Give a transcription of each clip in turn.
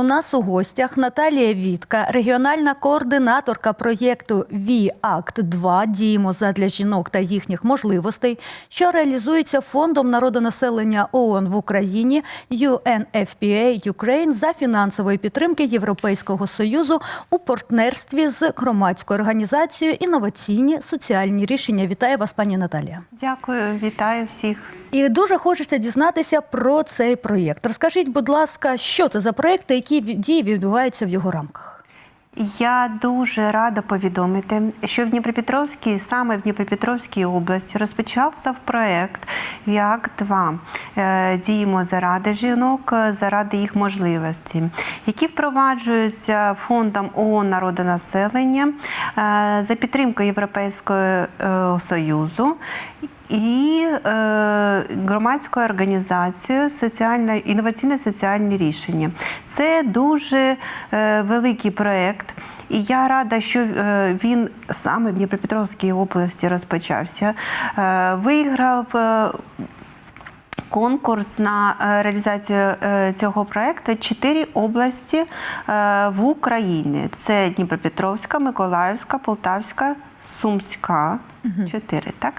У нас у гостях Наталія Вітка, регіональна координаторка проєкту «ВІАКТ 2 Діємо задля жінок та їхніх можливостей, що реалізується фондом народонаселення ООН в Україні UNFPA Ukraine за фінансової підтримки Європейського союзу у партнерстві з громадською організацією інноваційні соціальні рішення. Вітаю вас, пані Наталія. Дякую, вітаю всіх. І дуже хочеться дізнатися про цей проєкт. Розкажіть, будь ласка, що це за проєкт та які дії відбуваються в його рамках? Я дуже рада повідомити, що в Дніпропетровській, саме в Дніпропетровській області, розпочався проект віак 2 е, Діємо заради жінок, е, заради їх можливості, які впроваджуються фондом ООН народонаселення е, за підтримкою Європейського Союзу. І е, громадською організацією соціальне інноваційне соціальні рішення. Це дуже е, великий проєкт. І я рада, що е, він саме в Дніпропетровській області розпочався. Е, виграв е, конкурс на реалізацію цього проекту чотири області в Україні: це Дніпропетровська, Миколаївська, Полтавська. Сумська, чотири, так?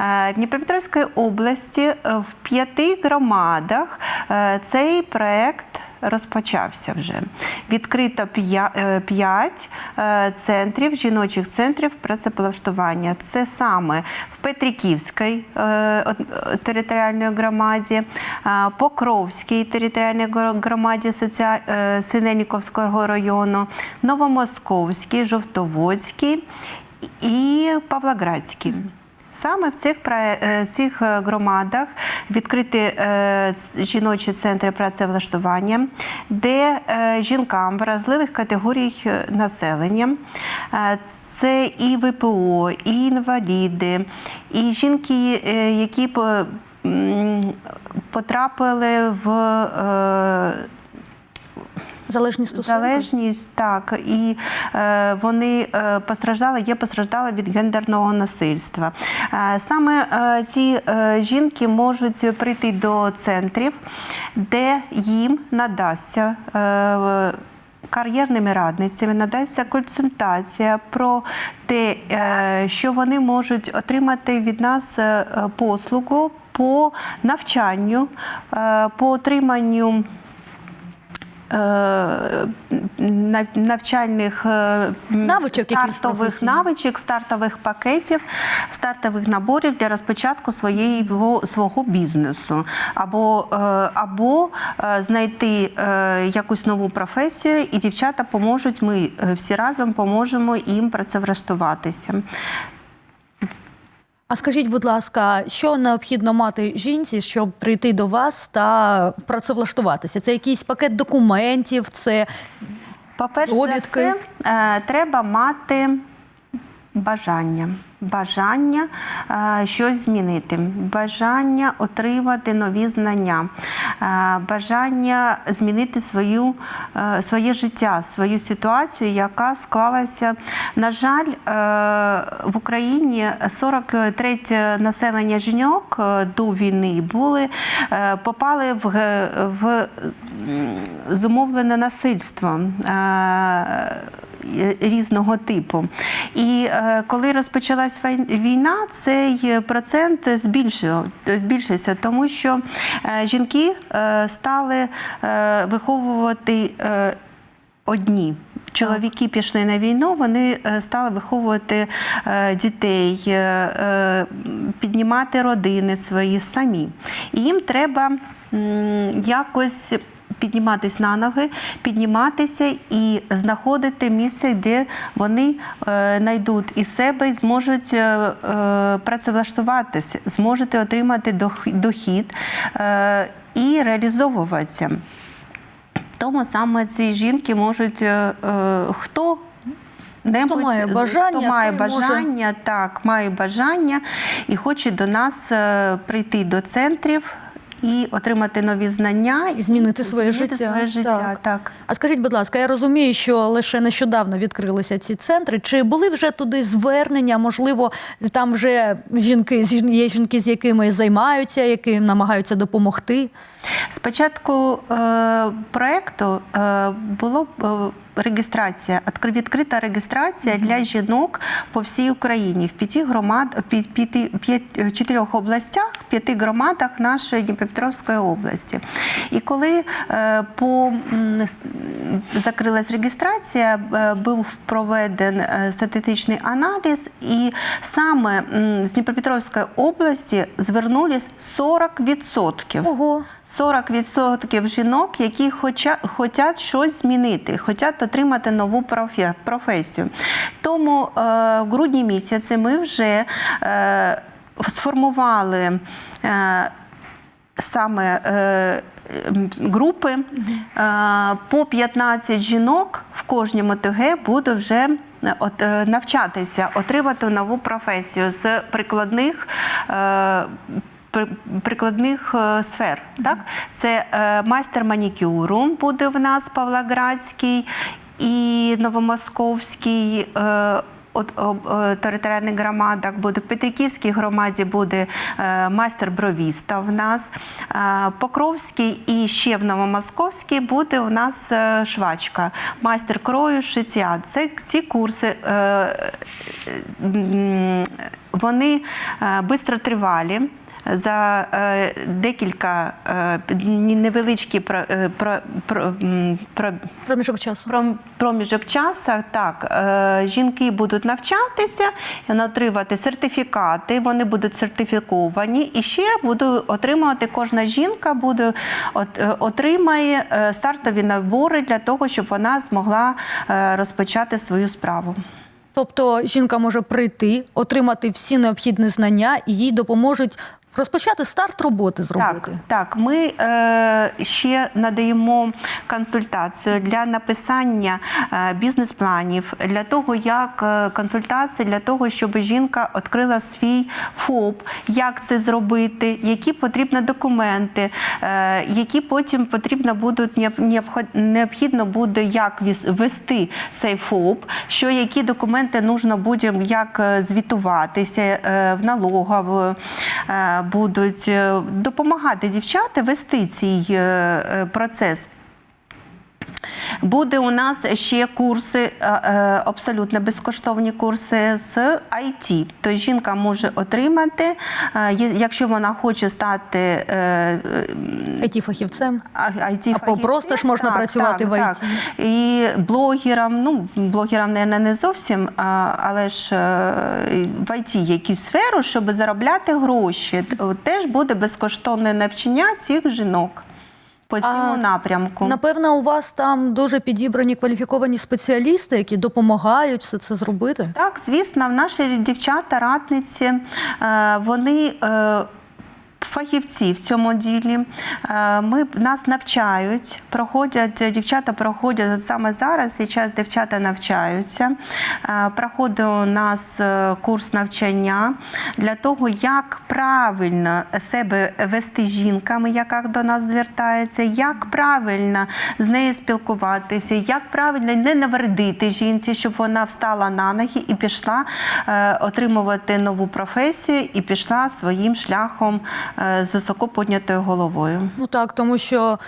Е, В Дніпропетровській області е, в п'яти громадах е, цей проект розпочався вже. Відкрито п'я- п'ять центрів, жіночих центрів працевлаштування. Це саме в Петриківській територіальній громаді, Покровській територіальній громаді е, району, Новомосковській, Жовтоводській і Павлоградській. Саме в цих, е, цих е, громадах відкриті е, жіночі центри працевлаштування, де жінкам вразливих категорій населення це і ВПО, і інваліди, і жінки, які по- потрапили в е, Залежні стосунки? Залежність, так, і е, вони е, постраждали, є постраждали від гендерного насильства. Е, саме е, ці е, жінки можуть прийти до центрів, де їм надасться. Е, Кар'єрними радницями надасться консультація про те, е, що вони можуть отримати від нас е, послугу по навчанню, по отриманню навчальних е, Навичок стартових навичок, стартових пакетів, стартових наборів для розпочатку своєї свого бізнесу, або, е, або е, знайти е, якусь нову професію, і дівчата поможуть. Ми е, всі разом поможемо їм працевлаштуватися. А скажіть, будь ласка, що необхідно мати жінці, щоб прийти до вас та працевлаштуватися? Це якийсь пакет документів, це По-перше за Довідки. все, е, треба мати бажання. Бажання е, щось змінити, бажання отримати нові знання, е, бажання змінити свою, е, своє життя, свою ситуацію, яка склалася. На жаль, е, в Україні 43 населення жінок е, до війни були, е, попали в, в зумовлене насильство. е, Різного типу. І е, коли розпочалась війна, цей процент збільшився, тому що е, жінки е, стали е, виховувати е, одні. Чоловіки пішли на війну, вони е, стали виховувати е, дітей, е, е, піднімати родини свої самі. І їм треба якось підніматись на ноги, підніматися і знаходити місце, де вони е, знайдуть і себе і зможуть е, е, працевлаштуватися, зможуть отримати дохід е, і реалізовуватися. Тому саме ці жінки можуть е, е, хто. Хто має бажання, хто має той може. так, має бажання і хоче до нас е, прийти до центрів і отримати нові знання І змінити своє змінити життя. Своє життя Так. так. А скажіть, будь ласка, я розумію, що лише нещодавно відкрилися ці центри. Чи були вже туди звернення? Можливо, там вже жінки є жінки, з якими займаються, яким намагаються допомогти? Спочатку е, проекту е, було е, реєстрація, відкри- відкрита реєстрація для жінок по всій Україні в п'яти громад, п'яти, п'ять- чотирьох областях, п'яти громадах нашої Дніпропетровської області. І коли е, по закрилась реєстрація, е, був проведен е, статистичний аналіз, і саме з Дніпропетровської області звернулись 40%. Ого. 40% жінок, які хоча, хочуть щось змінити, хочуть отримати нову професію. Тому е, в грудні місяці ми вже е, сформували. Е, Саме групи по 15 жінок в кожному ТГ буде вже навчатися, отримати нову професію з прикладних. При- прикладних е, сфер. Так? Це е, майстер манікюру буде в нас Павлоградський і Новомосковський. е, територіальних громадах буде в Петриківській громаді буде майстер бровіста в нас, Покровський і ще в Новомосковській буде у нас швачка, майстер крою, шиття. Це ці курси вони е, бистротривалі. За е, декілька е, невеличкі про, е, про, про, про, Проміжок часу. Пром- проміжок часу так жінки будуть навчатися отримувати сертифікати. Вони будуть сертифіковані, і ще буде отримувати кожна жінка буде от, отримає стартові набори для того, щоб вона змогла розпочати свою справу. Тобто жінка може прийти, отримати всі необхідні знання, і їй допоможуть розпочати старт роботи зробити. Так, так. Ми е, ще надаємо консультацію для написання е, бізнес-планів, для того, як е, консультації для того, щоб жінка відкрила свій ФОП, як це зробити, які потрібні документи, е, які потім потрібно будуть необхідно буде як вести цей ФОП, що які документи нужно буде як е, звітуватися е, в налогову, е, будуть е, допомагати дівчата вести цей е, е, процес. Буде у нас ще курси, е, е, абсолютно безкоштовні курси з IT. Тобто жінка може отримати, е, якщо вона хоче стати it фахівцем IT Або просто ж можна працювати в так. І блогерам, ну блогерам, мабуть, не зовсім, але ж в IT якусь сферу, щоб заробляти гроші. Теж буде безкоштовне навчання цих жінок по цьому А, напрямку. Напевно, у вас там дуже підібрані кваліфіковані спеціалісти, які допомагають все це зробити. Так, звісно, в наші дівчата, радниці, е, вони. Е, Фахівці в цьому ділі Е, ми нас навчають, проходять дівчата проходять от саме зараз. Зараз дівчата навчаються. Е, Проходить у нас е, курс навчання для того, як правильно себе вести жінками, яка до нас звертається, як правильно з нею спілкуватися, як правильно не навредити жінці, щоб вона встала на ноги і пішла е, отримувати нову професію і пішла своїм шляхом е, з високо піднятою головою. Ну так, тому що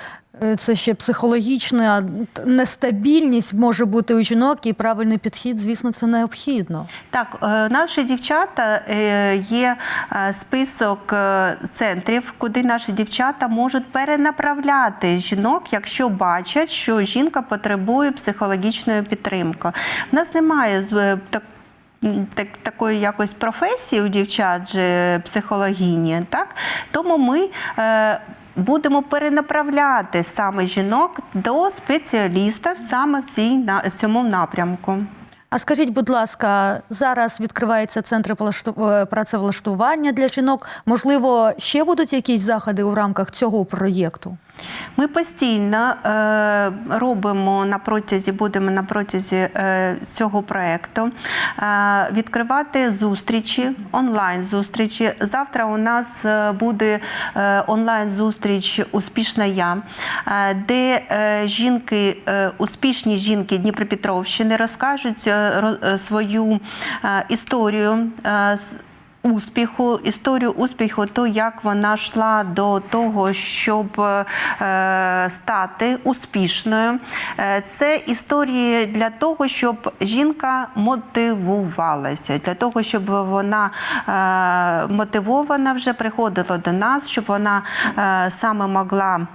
е, це ще психологічна нестабільність може бути у жінок, і правильний підхід, звісно, це необхідно. Так, е, наші дівчата е, є е, список е, центрів, куди наші дівчата можуть перенаправляти жінок, якщо бачать, що жінка потребує психологічної підтримки. В нас немає е, так. такої якось професії у дівчат же психологіні, так тому ми е, будемо перенаправляти саме жінок до спеціалістів саме в цій в цьому напрямку. А скажіть, будь ласка, зараз відкриваються центри полашту- е, працевлаштування для жінок. Можливо, ще будуть якісь заходи у рамках цього проєкту? Ми постійно е, робимо на протязі, будемо на протязі е, цього проекту е, відкривати зустрічі, онлайн зустрічі. Завтра у нас е, буде е, онлайн зустріч Успішна я, е, де жінки, успішні жінки Дніпропетровщини розкажуть ро- свою історію. Успіху, історію успіху, то як вона йшла до того, щоб е, стати успішною. Е, Це історії для того, щоб жінка мотивувалася, для того, щоб вона е, мотивована вже приходила до нас, щоб вона саме могла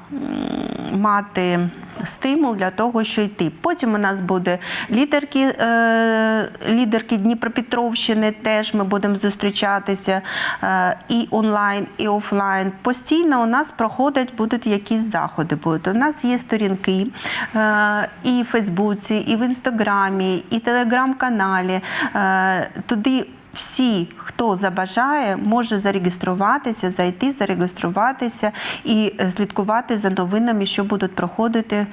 мати стимул для того, що йти. Потім у нас буде лідерки, е, лідерки Дніпропетровщини. Теж ми будемо зустрічатися е, і онлайн, і офлайн. Постійно у нас проходять будуть якісь заходи. Будуть. У нас є сторінки е, і в Фейсбуці, і в Інстаграмі, і телеграм-каналі. Туди всі, хто забажає, може зареєструватися, зайти, зареєструватися і е, слідкувати за новинами, що будуть проходити е,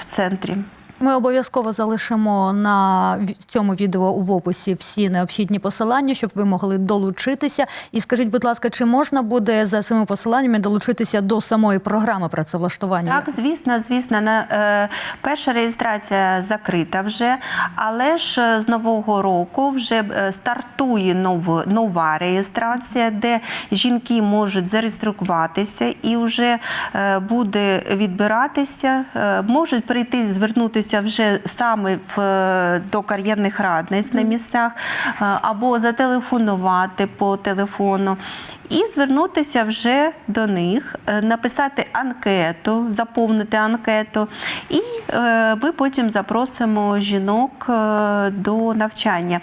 в центрі. Ми обов'язково залишимо на цьому відео в описі всі необхідні посилання, щоб ви могли долучитися. І скажіть, будь ласка, чи можна буде за цими посиланнями долучитися до самої програми працевлаштування? Так, звісно, звісно, на, е, перша реєстрація закрита вже, але ж е, з нового року вже е, стартує нов, нова реєстрація, де жінки можуть зареєструватися і вже е, буде відбиратися, е, можуть прийти, звернутися вже саме в, е, до кар'єрних радниць на місцях е, або зателефонувати по телефону. І звернутися вже до них, е, написати анкету, заповнити анкету, і ми потім запросимо жінок до навчання.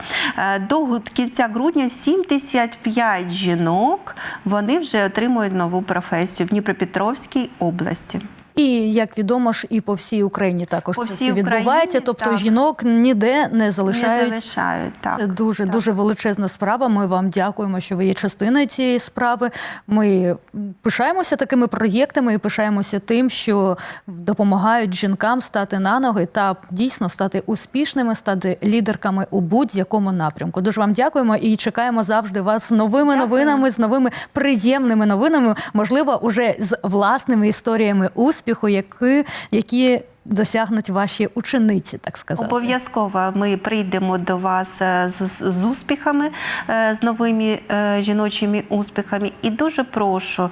До кінця грудня 75 жінок вони вже отримують нову професію в Дніпропетровській області. І як відомо ж, і по всій Україні також По це всій все відбувається. Тобто так. жінок ніде не Не залишають. залишають так. Дуже так. дуже величезна справа. Ми вам дякуємо, що ви є частиною цієї справи. Ми пишаємося такими проєктами і пишаємося тим, що допомагають жінкам стати на ноги та дійсно стати успішними, стати лідерками у будь-якому напрямку. Дуже вам дякуємо і чекаємо завжди вас з новими Дякую. новинами, з новими приємними новинами. Можливо, уже з власними історіями успіху, які, які досягнуть ваші учениці, так сказати. Обов'язково ми прийдемо до вас е, з, з успіхами, е, з новими е, жіночими успіхами. І дуже прошу,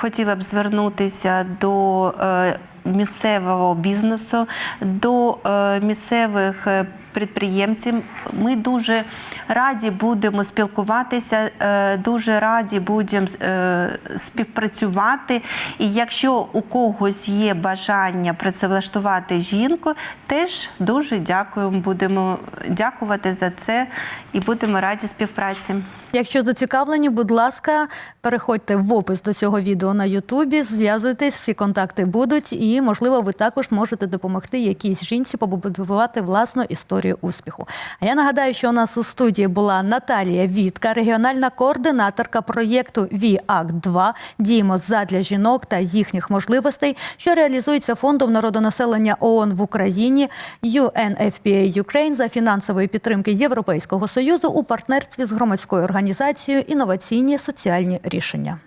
хотіла б звернутися до місцевого бізнесу, до місцевих. Підприємців ми дуже раді будемо спілкуватися, е, дуже раді будемо е, співпрацювати. І якщо у когось є бажання працевлаштувати жінку, теж дуже дякуємо. Будемо дякувати за це і будемо раді співпраці. Якщо зацікавлені, будь ласка, переходьте в опис до цього відео на Ютубі, зв'язуйтесь, всі контакти будуть, і можливо, ви також можете допомогти якійсь жінці побудувати власну історію успіху. А я нагадаю, що у нас у студії була Наталія Вітка, регіональна координаторка проєкту VAC 2 Діємо задля жінок та їхніх можливостей, що реалізується фондом народонаселення ООН в Україні UNFPA Ukraine за фінансової підтримки Європейського союзу у партнерстві з громадською організацією інноваційні соціальні рішення.